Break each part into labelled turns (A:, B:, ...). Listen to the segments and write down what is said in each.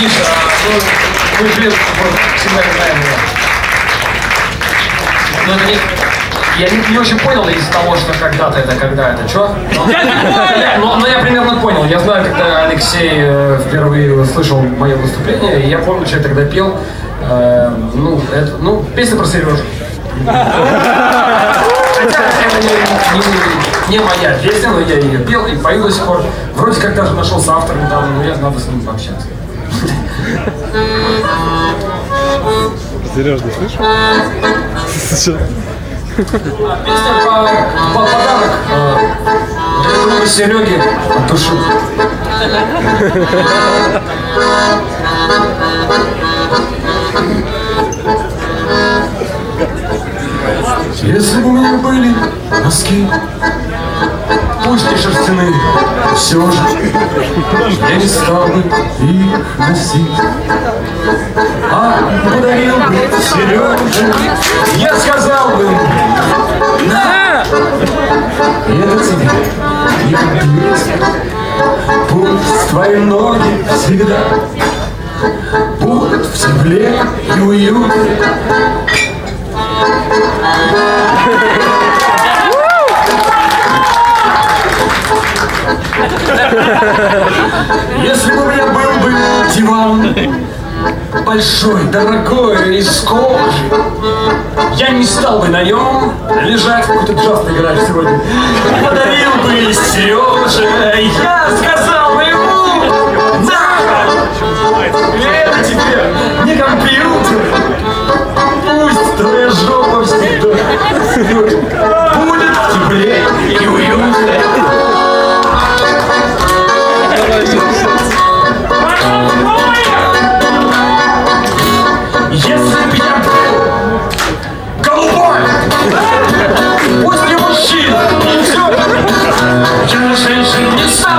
A: Миша, ну, мы привет, всегда знаем его. Ну, это не... Я не, не очень понял из того, что когда-то это, когда это, что? Но, но я примерно понял. Я знаю, когда Алексей э, впервые услышал мое выступление, и я помню, что я тогда пел. Э, ну, это, ну, песня про Сережу. Не, не- не моя песня, но я ее пел и пою до сих пор. Вроде как даже нашел недавно, но я надо с ним пообщаться.
B: Сереж, ты слышишь?
A: По подарок для друга Сереги от. Если бы у меня были носки, пусть не шерстяные, все же я не стал бы их носить. А подарил бы Сереже, я сказал бы, на! И это тебе не компьютер. Пусть твои ноги всегда будут в тепле и уюте. Если бы у меня был бы диван большой, дорогой, из кожи, я не стал бы на нем лежать, какой-то джаз играть сегодня. Подарил бы Сереже, я сказал бы ему, да, это тебе не компьютер, пусть твоя жопа всегда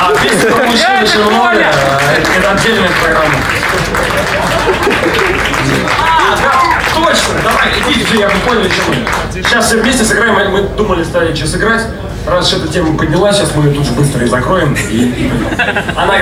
B: а
A: песня про мужчин еще много. Это, отдельная программа. А, да, точно. Давай, идите же, я бы поняли, чем мы. Сейчас все вместе сыграем. Мы- думали, стали что сыграть. Раз эта тема поднялась, сейчас мы ее тут же быстро и закроем. И- Она